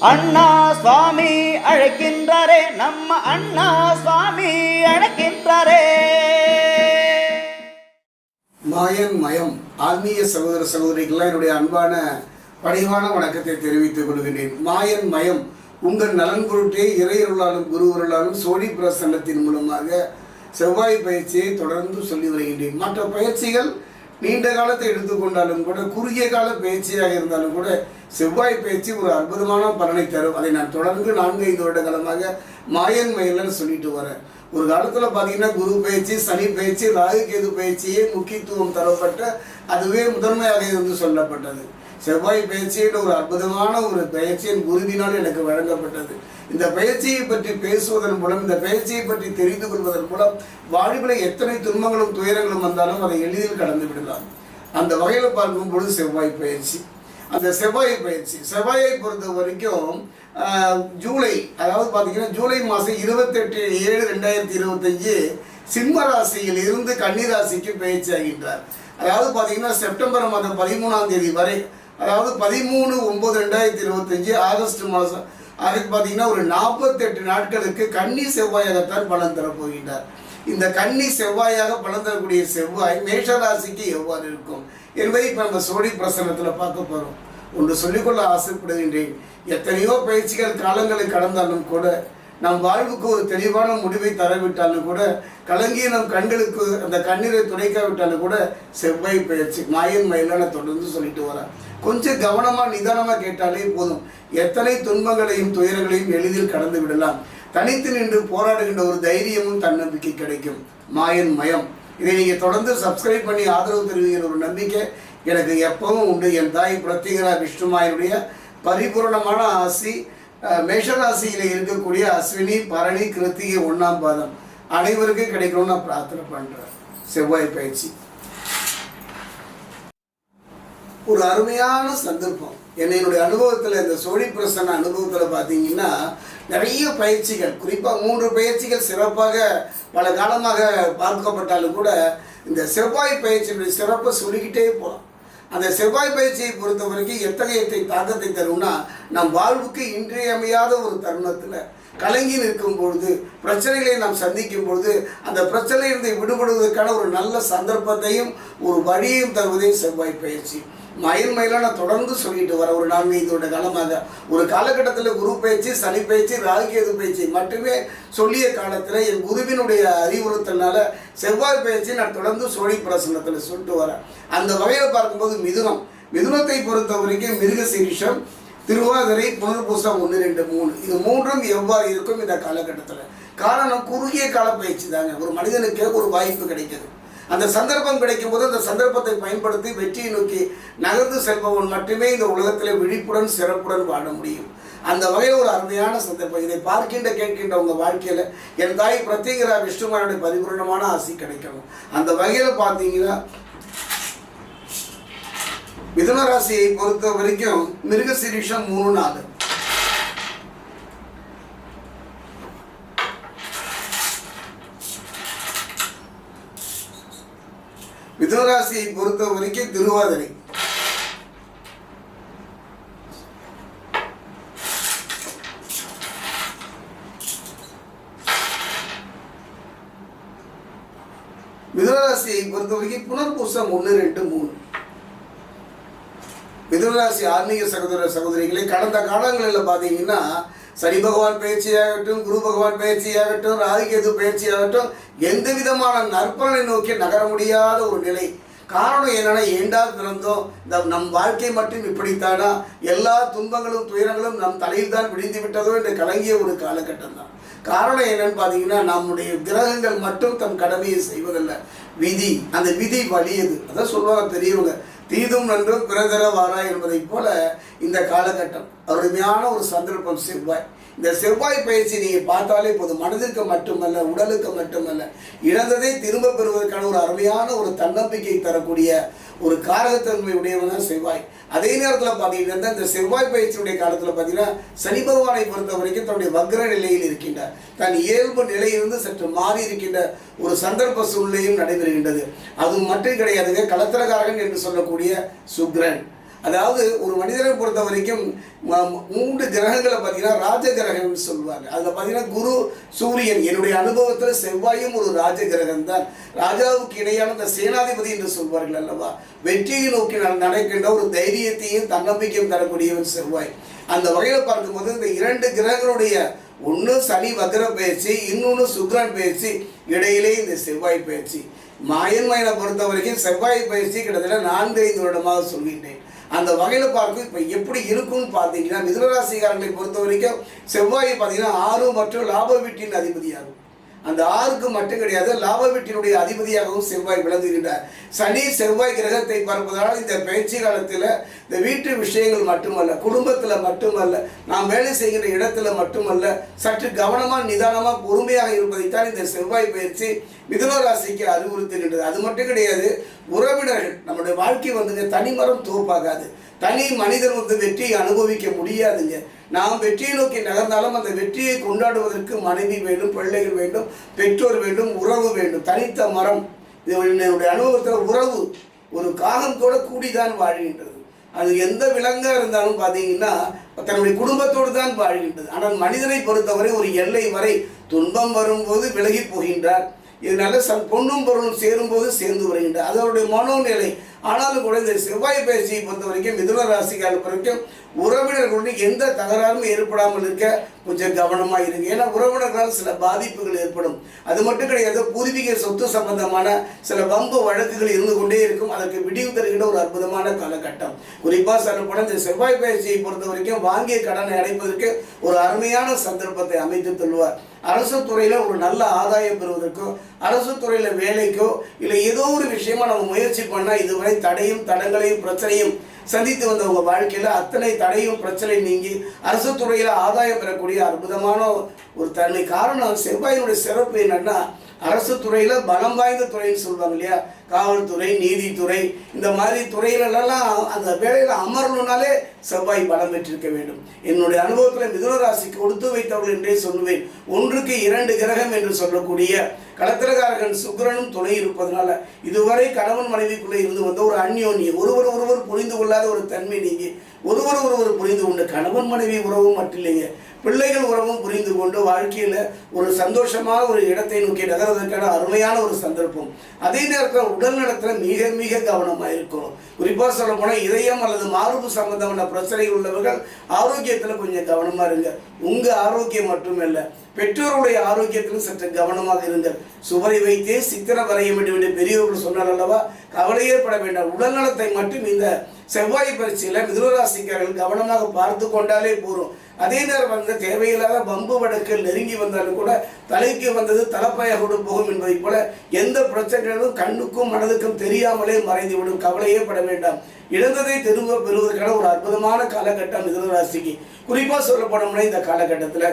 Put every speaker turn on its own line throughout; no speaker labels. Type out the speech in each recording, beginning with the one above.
அண்ணா சுவாமி அழைக்கின்றாரே நம்ம அண்ணா சுவாமி அழைக்கின்றாரே.
மாயன் மயம் ஆன்மீக சகோதர சகோதரிகள்லாம் என்னுடைய அன்பான பணிவான வணக்கத்தை தெரிவித்துக் கொள்கிறேன் மாயன் மயம் உங்கள் நலன் பொருட்டே இறையருளாலும் குருவருளாலும் சோழி பிரசன்னத்தின் மூலமாக செவ்வாய் பயிற்சியை தொடர்ந்து சொல்லி வருகின்றேன். மற்ற பயிற்சிகள் நீண்ட காலத்தை எடுத்துக்கொண்டாலும் கூட குறுகிய கால பயிற்சியாக இருந்தாலும் கூட செவ்வாய் பயிற்சி ஒரு அற்புதமான பலனை தரும். அதை நான் தொடர்ந்து நான்கு ஐந்து வருட காலமாக மாயன் மயிலன்னு சொல்லிட்டு வரேன். ஒரு காலத்தில் பார்த்தீங்கன்னா குரு பயிற்சி சனி பயிற்சி ராகு கேது பயிற்சியே முக்கியத்துவம் தரப்பட்ட அதுவே முதன்மையாக இருந்து சொல்லப்பட்டது. செவ்வாய் பயிற்சின்ற ஒரு அற்புதமான ஒரு பயிற்சியின் உறுதினால் குருவினால் எனக்கு வழங்கப்பட்டது. இந்த பயிற்சியை பற்றி பேசுவதன் மூலம் இந்த பயிற்சியை பற்றி தெரிந்து கொள்வதன் மூலம் வாழ்வில் எத்தனை துன்பங்களும் துயரங்களும் வந்தாலும் அதை எளிதில் கடந்து விடலாம். அந்த வகையில் பார்க்கும் பொழுது செவ்வாய் பயிற்சி அந்த செவ்வாய் பயிற்சி செவ்வாயை பொறுத்த வரைக்கும் ஆஹ், ஜூலை அதாவது பார்த்தீங்கன்னா ஜூலை மாதம் இருபத்தெட்டு ஏழு ரெண்டாயிரத்தி இருபத்தஞ்சு சிம்ம ராசியில் இருந்து கன்னி ராசிக்கு பயிற்சி ஆகின்றார். அதாவது பார்த்தீங்கன்னா செப்டம்பர் மாதம் பதிமூணாம் தேதி வரை அதாவது பதிமூணு ஒம்பது ரெண்டாயிரத்தி இருபத்தஞ்சு ஆகஸ்ட் மாதம் அதுக்கு பார்த்தீங்கன்னா ஒரு நாற்பத்தெட்டு நாட்களுக்கு கன்னி செவ்வாயாகத்தான் பலன் தரப்போகின்றார். இந்த கன்னி செவ்வாயாக பலன் தரக்கூடிய செவ்வாய் மேஷராசிக்கு எவ்வாறு இருக்கும்? என்பதை இப்போ நம்ம சோழி பிரசனத்தில் பார்க்க போகிறோம் ஒன்று சொல்லிக்கொள்ள ஆசைப்படுகின்றேன். எத்தனையோ பயிற்சிகள் காலங்களை கடந்தாலும் கூட நம் வாழ்வுக்கு ஒரு தெளிவான முடிவை தரவிட்டாலும் கூட கலங்கிய நம் கண்களுக்கு அந்த கண்ணீரை துடைக்காவிட்டாலும் கூட செவ்வாய் பயிற்சி மாயன் மயிலான தொடர்ந்து சொல்லிட்டு வரேன் கொஞ்சம் கவனமாக நிதானமாக கேட்டாலே போதும். எத்தனை துன்பங்களையும் துயரங்களையும் எளிதில் கடந்து விடலாம். தனித்து நின்று போராடுகின்ற ஒரு தைரியமும் தன்னம்பிக்கை கிடைக்கும். மாயன் மயம். இதை நீங்கள் தொடர்ந்து சப்ஸ்கிரைப் பண்ணி ஆதரவு தெரிவிக்கிற ஒரு நம்பிக்கை எனக்கு எப்பவும் உண்டு. என் தாய் பிரத்யேகரா விஷ்ணுமாயனுடைய பரிபூர்ணமான ஆசி மேஷராசியில் இருக்கக்கூடிய அஸ்வினி பரணி கிருத்திகை ஒன்றாம் பாதம் அனைவருக்கும் கிடைக்கணும்னு நான் பிரார்த்தனை பண்ணுறேன் செவ்வாய் பயிற்சி. ஒரு அருமையான சந்தர்ப்பம். என்னுடைய அனுபவத்தில் இந்த சோழி பிரசன்ன அனுபவத்தில் பார்த்தீங்கன்னா நிறைய பயிற்சிகள் குறிப்பாக மூன்று பயிற்சிகள் சிறப்பாக பல காலமாக பார்க்கப்பட்டாலும் கூட இந்த செவ்வாய் பயிற்சியினுடைய சிறப்பை சொல்லிக்கிட்டே போகலாம் அந்த செவ்வாய் பயிற்சியை பொறுத்த வரைக்கும் எத்தகைய தாக்கத்தை தரும்னா நம் வாழ்வுக்கு இன்றியமையாத ஒரு தருணத்தில் கலங்கி நிற்கும் பொழுது பிரச்சனைகளை நாம் சந்திக்கும் பொழுது அந்த பிரச்சனையிலிருந்து விடுபடுவதற்கான ஒரு நல்ல சந்தர்ப்பத்தையும் ஒரு வழியையும் தருவதே செவ்வாய் பயிற்சி. மயில் மயிலாக நான் தொடர்ந்து சொல்லிட்டு வரேன் ஒரு நான்கு வருட காலமாக. ஒரு காலகட்டத்தில் குரு பயிற்சி சனி பயிற்சி ராகுகேது பயிற்சி மட்டுமே சொல்லிய காலத்தில் என் குருவினுடைய அறிவுறுத்தல்னால செவ்வாய் பயிற்சி நான் தொடர்ந்து சோழி பிரசன்னத்தில் சொல்லிட்டு வரேன். அந்த வகையில் பார்க்கும்போது மிதுனம். மிதுனத்தை பொறுத்த வரைக்கும் மிருக சீரிஷம் திருவாதிரை புனர்பூசம் ஒன்று ரெண்டு மூணு. இது மூன்றும் எவ்வாறு இருக்கும் இந்த காலகட்டத்தில்? காரணம் குறுகிய கால பயிற்சி தாங்க. ஒரு மனிதனுக்கு ஒரு வாய்ப்பு கிடைக்கிது. அந்த சந்தர்ப்பம் கிடைக்கும் போது அந்த சந்தர்ப்பத்தை பயன்படுத்தி வெற்றியை நோக்கி நகர்ந்து செல்பவன் மட்டுமே இந்த உலகத்தில் விழிப்புடன் சிறப்புடன் வாழ முடியும். அந்த வகையில் ஒரு அருமையான சந்தர்ப்பம். இதை பார்க்கின்ற கேட்கின்ற உங்கள் வாழ்க்கையில் என் தாய் பிரத்யேகரா விஷ்ணுமானுடைய பரிபூர்ணமான ஆசி கிடைக்கணும். அந்த வகையில் பார்த்தீங்கன்னா மிதுன ராசியை பொறுத்த வரைக்கும் மிருகசிரீஷம் மூணு நாலு. மிதுன ராசியை பொறுத்த வரைக்கும் திருவாதிரை. மிதுன ராசியை பொறுத்த வரைக்கும் புனர்பூசம் ஒன்று ரெண்டு மூணு. மிதுனராசி ஆன்மீக சகோதர சகோதரிகளே கடந்த காலங்களில் பார்த்தீங்கன்னா சனி பகவான் பயிற்சியாகட்டும் குரு பகவான் பயிற்சியாகட்டும் ராகுகேது பயிற்சியாகட்டும் எந்த விதமான நற்பலனை நோக்கி நகர முடியாத ஒரு நிலை. காரணம் என்னன்னா ஏண்டா பிறந்தோம்? இந்த நம் வாழ்க்கை மட்டும் இப்படித்தானா? எல்லா துன்பங்களும் துயரங்களும் நம் தலையில் தான் விடிந்து விட்டதோ என்று கலங்கிய ஒரு காலகட்டம் தான் காரணம் என்னன்னு பார்த்தீங்கன்னா நம்முடைய கிரகங்கள் மட்டும் தம் கடமையை செய்வதில்லை. விதி அந்த விதி வலியது அதான் சொல்லுவாங்க பெரியவங்க. தீதும் நன்றும் பிறதர வாரா என்பதைப் போல இந்த காலகட்டம் அருமையான ஒரு சந்தர்ப்பம் செவ்வாய். இந்த செவ்வாய் பயிற்சி நீங்கள் பார்த்தாலே போதும். மனதிற்கு மட்டுமல்ல உடலுக்கு மட்டுமல்ல இழந்ததை திரும்ப பெறுவதற்கான ஒரு அருமையான ஒரு தன்னம்பிக்கை தரக்கூடிய ஒரு காரகத்தன்மை உடையவன் செவ்வாய். அதே நேரத்தில் பார்த்தீங்கன்னா இந்த செவ்வாய் பயிற்சியுடைய காலத்தில் பார்த்தீங்கன்னா சனி பகவானை பொறுத்த வரைக்கும் தன்னுடைய வக்ர நிலையில் இருக்கின்றார். தன் இயல்பு நிலையிலிருந்து சற்று மாறி இருக்கின்ற ஒரு சந்தர்ப்ப சூழ்நிலையும் நடைபெறுகின்றது. அது மட்டும் கிடையாதுங்க கலத்திரகாரகன் என்று சொல்லக்கூடிய சுக்ரன். அதாவது ஒரு மனிதரை பொறுத்த வரைக்கும் ம- மூன்று கிரகங்களை பார்த்தீங்கன்னா ராஜ கிரகம்னு சொல்லுவாங்க அதில் பார்த்தீங்கன்னா குரு சூரியன் என்னுடைய அனுபவத்தில் செவ்வாயும் ஒரு ராஜ கிரகம் தான் ராஜாவுக்கு இடையான இந்த சேனாதிபதி என்று சொல்வார்கள் அல்லவா? வெற்றியை நோக்கி நடக்கின்ற ஒரு தைரியத்தையும் தன்னம்பிக்கையும் தரக்கூடியவன் செவ்வாய். அந்த வகையில் பார்க்கும்போது இந்த இரண்டு கிரகங்களுடைய ஒன்று சனி வக்ர பயிற்சி இன்னொன்று சுக்ரன் பயிற்சி இடையிலே இந்த செவ்வாய் பயிற்சி மாயன் மயனை பொறுத்த வரைக்கும் செவ்வாய் பயிற்சி கிட்டத்தட்ட நான்கு ஐந்து வருடமாக சொல்கின்றேன். அந்த வகையில் பார்க்கும் இப்போ எப்படி இருக்கும்னு பார்த்தீங்கன்னா மிதுனராசிக்காரர்களை பொறுத்த வரைக்கும் செவ்வாய் பார்த்தீங்கன்னா ஆறு மற்றும் லாப வீட்டின் அதிபதியாகும். அந்த ஆறுக்கு மட்டும் கிடையாது லாப வீட்டினுடைய அதிபதியாகவும் செவ்வாய் விளங்குகின்றார். சனி செவ்வாய் கிரகத்தை பார்ப்பதனால் இந்த பயிற்சி காலத்தில் இந்த வீட்டு விஷயங்கள் மட்டுமல்ல குடும்பத்தில் மட்டுமல்ல நாம் வேலை செய்கின்ற இடத்துல மட்டுமல்ல சற்று கவனமாக நிதானமாக பொறுமையாக இருப்பதைத்தான் இந்த செவ்வாய் பயிற்சி மிதுன ராசிக்கு அறிவுறுத்துகின்றது. அது மட்டும் கிடையாது உறவினர்கள் நம்முடைய வாழ்க்கை வந்துங்க தனிமரம் தோப்பாகாது. தனி மனிதர் வந்து வெற்றியை அனுபவிக்க முடியாதுங்க. நாம் வெற்றியை நோக்கி நகர்ந்தாலும் அந்த வெற்றியை கொண்டாடுவதற்கு மனைவி வேண்டும் பிள்ளைகள் வேண்டும் பெற்றோர் வேண்டும் உறவு வேண்டும். தனித்த மரம். இது என்னுடைய அனுபவத்தில் உறவு. ஒரு காகம் கூட கூடிதான் வாழ்கின்றது. அது எந்த விலங்காக இருந்தாலும் பார்த்தீங்கன்னா தன்னுடைய குடும்பத்தோடு தான் வாழ்கின்றது. ஆனால் மனிதனை பொறுத்தவரை ஒரு எல்லை வரை துன்பம் வரும்போது விலகி போகின்றார். இதனால ச பொண்ணும் பொருளும் சேரும்போது சேர்ந்து வருகின்ற அது அவருடைய மனோநிலை ஆனாலும் கூட இந்த செவ்வாய் பயிற்சியை பொறுத்த வரைக்கும் மிதுன ராசிக்கார வரைக்கும் உறவினர்களுடன் எந்த தகராறும் ஏற்படாமல் இருக்க கொஞ்சம் கவனமாக இருங்க. ஏன்னா உறவினர்களால் சில பாதிப்புகள் ஏற்படும். அது மட்டும் கிடையாது பூர்வீக சொத்து சம்பந்தமான சில வம்பு வழக்குகள் இருந்து கொண்டே இருக்கும். அதற்கு விடிவு தருகின்ற ஒரு அற்புதமான காலகட்டம். குறிப்பாக சொல்லப்படும் இந்த செவ்வாய் பயிற்சியை பொறுத்த வரைக்கும் வாங்கிய கடனை அடைப்பதற்கு ஒரு அருமையான சந்தர்ப்பத்தை அமைத்து தருவார். அரசு துறையில் ஒரு நல்ல ஆதாயம் பெறுவதற்கோ அரசு துறையில் வேலைக்கோ இல்லை ஏதோ ஒரு விஷயமா நம்ம முயற்சி பண்ணால் இதுவரை தடையும் தடங்களையும் பிரச்சனையும் சந்தித்து வந்த உங்கள் வாழ்க்கையில் அத்தனை தடையும் பிரச்சனை நீங்கி அரசு துறையில் ஆதாயம் பெறக்கூடிய அற்புதமான ஒரு தன்மை. காரணம் செவ்வாயினுடைய சிறப்பு என்னன்னா அரசு துறையில் பலம் வாய்ந்த துறைன்னு சொல்லுவாங்க இல்லையா? காவல்துறை நீதித்துறை இந்த மாதிரி துறையிலெல்லாம் அந்த வேலையில் அமரணும்னாலே செவ்வாய் பலம் பெற்றிருக்க வேண்டும். என்னுடைய அனுபவத்தில் மிதுன ராசிக்கு கொடுத்து வைத்தவர்கள் என்றே சொல்லுவேன். ஒன்றுக்கு இரண்டு கிரகம் என்று சொல்லக்கூடிய களத்திரகாரகன் சுக்கிரனும் துணை இருப்பதனால இதுவரை கணவன் மனைவிக்குள்ளே இருந்து வந்த ஒரு அந்யோன்யம் ஒருவர் ஒருவர் புரிந்து கொள்ள இல்லாத ஒரு தன்மை நீங்கி ஒருவர் ஒருவர் புரிந்து கொண்டு கணவன் மனைவி உறவும் மட்டும் இல்லைங்க பிள்ளைகள் உறவும் புரிந்து கொண்டு வாழ்க்கையில் ஒரு சந்தோஷமான ஒரு இடத்தை நோக்கி நகர்வதற்கான அருமையான ஒரு சந்தர்ப்பம். அதே நேரத்தில் உடல் நலத்தில் மிக மிக கவனமாக இருக்கணும். குறிப்பாக சொல்ல போனால் இதயம் அல்லது மார்பு சம்பந்தமான பிரச்சனை உள்ளவர்கள் ஆரோக்கியத்தில் கொஞ்சம் கவனமாக இருங்க. உங்கள் ஆரோக்கியம் மட்டுமல்ல பெற்றோருடைய ஆரோக்கியத்திலும் சற்று கவனமாக இருங்கள். சுவரை வைத்தே சித்திரை வரைய வேண்டும் என்று பெரியவர்கள் சொன்னார் அல்லவா? கவலையே பட வேண்டாம். உடல்நலத்தை மட்டும் இந்த செவ்வாய் பரீட்சையில் மிதுனராசிக்காரர்கள் கவனமாக பார்த்து கொண்டாலே போதும் அதே நேரம் வந்து தேவையில்லாத பம்பு வடக்கில் நெருங்கி வந்தாலும் கூட தலைக்கு வந்தது தலைப்பாயாக போகும் என்பதை போல எந்த பிரச்சனைகளும் கண்ணுக்கும் மனதுக்கும் தெரியாமலே மறைந்துவிடும். கவலையே பட வேண்டாம். இழந்ததை திரும்ப பெறுவதற்கான ஒரு அற்புதமான காலகட்டம் மிதனராசிக்கு. குறிப்பாக சொல்லப்படணும்னா இந்த காலகட்டத்தில்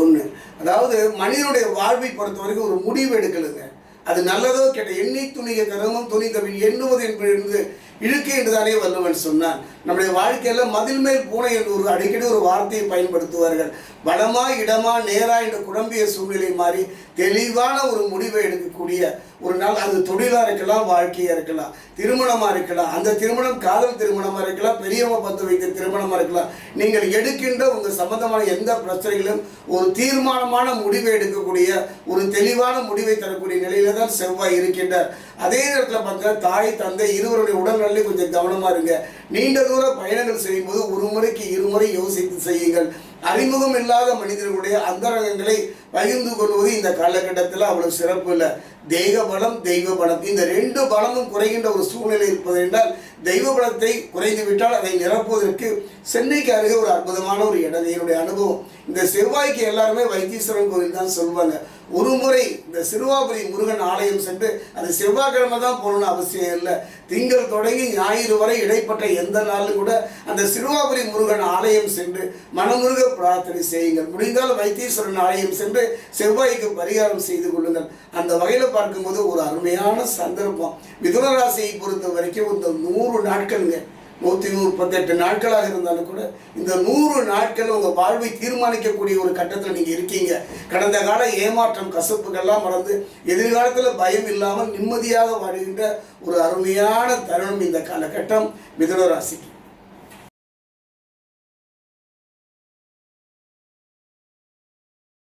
ஒன்று அதாவது மனிதனுடைய வாழ்வை பொறுத்த வரைக்கும் ஒரு முடிவு எடுக்கலுங்க. அது நல்லதோ கெட்ட எண்ணி துணிக கதமும் துணி தவிர எண்ணுவது என்பது இழுக்கு என்றுதானே வல்லவன் சொன்னான். நம்முடைய வாழ்க்கையில் மதில் மேல் பூனை என்று ஒரு அடிக்கடி ஒரு வார்த்தையை பயன்படுத்துவார்கள். வளமா இடமா நேரா என்று குழம்பிய சூழ்நிலை மாறி தெளிவான ஒரு முடிவை எடுக்கக்கூடிய ஒரு நாள். அது தொழிலாக இருக்கலாம் வாழ்க்கையாக இருக்கலாம் திருமணமாக இருக்கலாம். அந்த திருமணம் காதல் திருமணமாக இருக்கலாம் பெரியவங்க பத்து வைக்க திருமணமாக இருக்கலாம். நீங்கள் எடுக்கின்ற உங்கள் சம்பந்தமான எந்த பிரச்சனைகளும் ஒரு தீர்மானமான முடிவை எடுக்கக்கூடிய ஒரு தெளிவான முடிவை தரக்கூடிய நிலையில தான் செவ்வாய் இருக்கின்றார். அதே நேரத்தில் பார்த்தா தாய் தந்தை இருவருடைய உடல்நிலை கொஞ்சம் கவனமாக இருங்க. நீண்ட தூர பயணங்கள் செய்யும்போது ஒரு முறைக்கு இருமுறை யோசித்து செய்யுங்கள். அறிமுகம் இல்லாத மனிதர்களுடைய அந்தரங்கங்களை பகிர்ந்து கொள்வது இந்த காலகட்டத்தில் அவ்வளவு சிறப்பு இல்லை. தெய்வ பலம் தெய்வ பலம். இந்த ரெண்டு பலமும் குறைகின்ற ஒரு சூழ்நிலை இருப்பது என்றால் தெய்வ பலத்தை குறைந்து விட்டால் அதை நிரப்புவதற்கு சென்னைக்கு அருகே ஒரு அற்புதமான ஒரு இடம் என்னுடைய அனுபவம். இந்த செவ்வாய்க்கு எல்லாருமே வைத்தீஸ்வரன் கோவில் தான் சொல்லுவாங்க ஒரு முறை இந்த சிறுவாபுரி முருகன் ஆலயம் சென்று அது செவ்வாய்க்கிழமை தான் போகணும்னு அவசியம் இல்லை. திங்கள் தொடங்கி ஞாயிறு வரை இடைப்பட்ட எந்த நாளும் கூட அந்த சிறுவாபுரி முருகன் ஆலயம் சென்று மனமுருக பிரார்த்தனை செய்யுங்கள். முடிந்தால் வைத்தீஸ்வரன் ஆலயம் சென்று செவ்வாய்க்கு பரிகாரம் செய்து கொள்ளுங்கள். அந்த வகையில் பார்க்கும்போது ஒரு அருமையான சந்தர்ப்பம். மிதுன ராசியை பொறுத்த வரைக்கும் இந்த நூறு நாட்களுங்க. நூற்றி முப்பத்தெட்டு நாட்களாக இருந்தாலும் கூட இந்த நூறு நாட்கள் உங்கள் வாழ்வை தீர்மானிக்கக்கூடிய ஒரு கட்டத்தில் நீங்கள் இருக்கீங்க. கடந்த கால ஏமாற்றம் கசப்புகள்லாம் மறந்து எதிர்காலத்தில் பயம் இல்லாமல் நிம்மதியாக வாழ்கின்ற ஒரு அருமையான தருணம் இந்த காலகட்டம் மிதனராசிக்கு